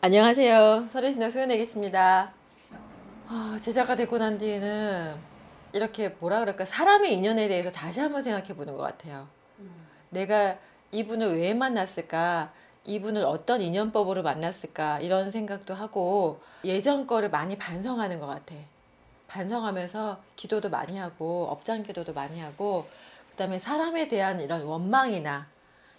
안녕하세요. 설혜신당 소연애기십니다. 아, 제자가 되고 난 뒤에는 이렇게 뭐라 그럴까 사람의 인연에 대해서 다시 한번 생각해 보는 것 같아요. 내가 이분을 왜 만났을까? 이분을 어떤 인연법으로 만났을까? 이런 생각도 하고 예전 거를 많이 반성하는 것 같아. 반성하면서 기도도 많이 하고 업장 기도도 많이 하고 그다음에 사람에 대한 이런 원망이나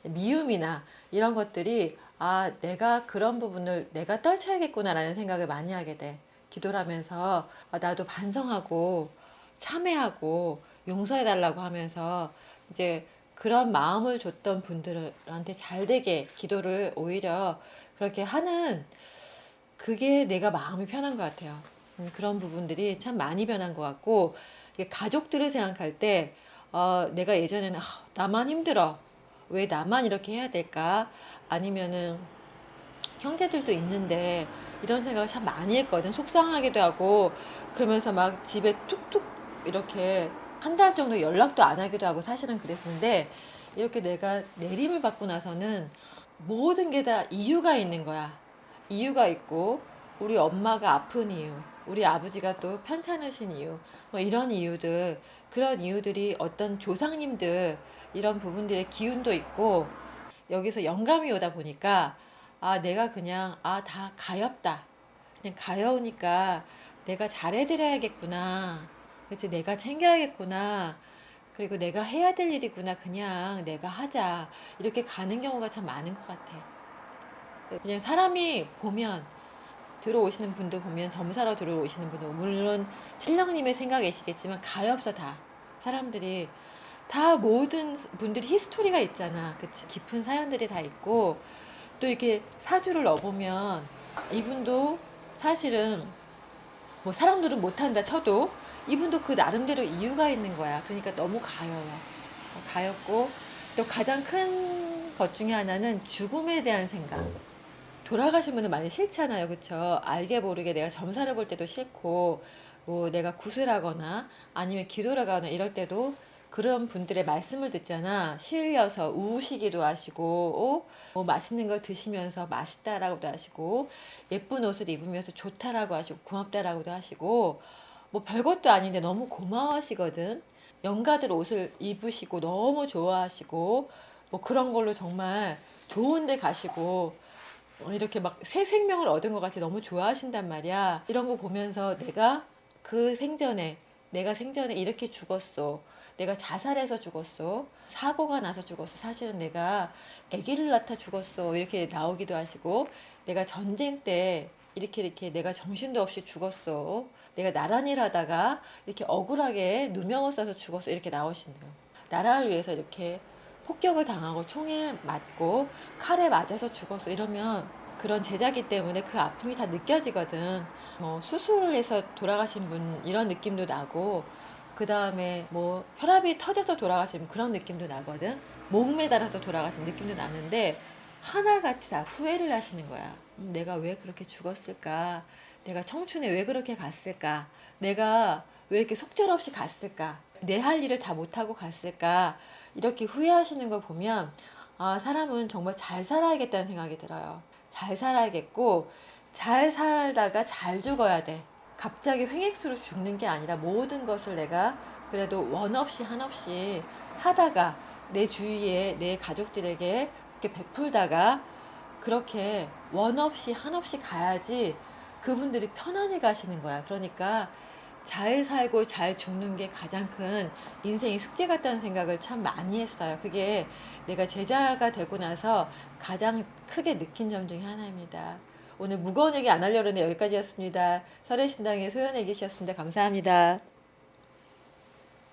미움이나 이런 것들이 아 내가 그런 부분을 내가 떨쳐야겠구나라는 생각을 많이 하게 돼 기도를 하면서 아, 나도 반성하고 참회하고 용서해 달라고 하면서 이제 그런 마음을 줬던 분들한테 잘 되게 기도를 오히려 그렇게 하는 그게 내가 마음이 편한 것 같아요. 음, 그런 부분들이 참 많이 변한 것 같고 가족들을 생각할 때 어, 내가 예전에는 아, 나만 힘들어 왜 나만 이렇게 해야 될까? 아니면은 형제들도 있는데 이런 생각을 참 많이 했거든. 속상하기도 하고. 그러면서 막 집에 툭툭 이렇게 한 달 정도 연락도 안 하기도 하고 사실은 그랬는데 이렇게 내가 내림을 받고 나서는 모든 게 다 이유가 있는 거야. 이유가 있고 우리 엄마가 아픈 이유, 우리 아버지가 또 편찮으신 이유, 뭐 이런 이유들, 그런 이유들이 어떤 조상님들 이런 부분들의 기운도 있고 여기서 영감이 오다 보니까 아 내가 그냥 아 다 가엾다, 그냥 가여우니까 내가 잘해드려야겠구나, 그치 내가 챙겨야겠구나. 그리고 내가 해야 될 일이구나. 그냥 내가 하자. 이렇게 가는 경우가 참 많은 것 같아. 그냥 사람이 보면 들어오시는 분도 보면 점사로 들어오시는 분도 물론 신랑님의 생각이시겠지만 가엾어 다 사람들이 다 모든 분들이 히스토리가 있잖아. 그치 깊은 사연들이 다 있고 또 이렇게 사주를 넣어보면 이분도 사실은 뭐 사람들은 못한다 쳐도 이분도 그 나름대로 이유가 있는 거야. 그러니까 너무 가여워. 가엽고 또 가장 큰 것 중에 하나는 죽음에 대한 생각 돌아가신 분들 많이 싫잖아요. 그쵸? 알게 모르게 내가 점사를 볼 때도 싫고, 뭐 내가 구슬하거나 아니면 기도를 하거나 이럴 때도 그런 분들의 말씀을 듣잖아. 실려서 우시기도 하시고, 어? 뭐 맛있는 걸 드시면서 맛있다라고도 하시고, 예쁜 옷을 입으면서 좋다라고 하시고, 고맙다라고도 하시고, 뭐 별것도 아닌데 너무 고마워하시거든. 영가들 옷을 입으시고 너무 좋아하시고, 뭐 그런 걸로 정말 좋은 데 가시고, 어, 이렇게 막 새 생명을 얻은 것 같이 너무 좋아하신단 말이야. 이런 거 보면서 내가 그 생전에, 내가 생전에 이렇게 죽었어. 내가 자살해서 죽었어. 사고가 나서 죽었어. 사실은 내가 아기를 낳다 죽었어. 이렇게 나오기도 하시고, 내가 전쟁 때 이렇게 이렇게 내가 정신도 없이 죽었어. 내가 나란히를 하다가 이렇게 억울하게 누명을 써서 죽었어. 이렇게 나오시는 거예요. 나라를 위해서 이렇게 폭격을 당하고 총에 맞고 칼에 맞아서 죽었어 이러면 그런 제자기 때문에 그 아픔이 다 느껴지거든. 뭐 수술을 해서 돌아가신 분 이런 느낌도 나고 그 다음에 뭐 혈압이 터져서 돌아가신 분 그런 느낌도 나거든. 목 매달아서 돌아가신 느낌도 나는데 하나같이 다 후회를 하시는 거야. 음, 내가 왜 그렇게 죽었을까? 내가 청춘에 왜 그렇게 갔을까? 내가 왜 이렇게 속절없이 갔을까? 내 할 일을 다 못하고 갔을까? 이렇게 후회하시는 걸 보면, 아, 사람은 정말 잘 살아야겠다는 생각이 들어요. 잘 살아야겠고, 잘 살다가 잘 죽어야 돼. 갑자기 횡액수로 죽는 게 아니라 모든 것을 내가 그래도 원 없이 한 없이 하다가 내 주위에 내 가족들에게 이렇게 베풀다가 그렇게 원 없이 한 없이 가야지 그분들이 편안히 가시는 거야. 그러니까 잘 살고 잘 죽는 게 가장 큰 인생의 숙제 같다는 생각을 참 많이 했어요. 그게 내가 제자가 되고 나서 가장 크게 느낀 점 중에 하나입니다. 오늘 무거운 얘기 안 하려고 했는데 여기까지였습니다. 설해신당의 소연애기씨였습니다. 감사합니다.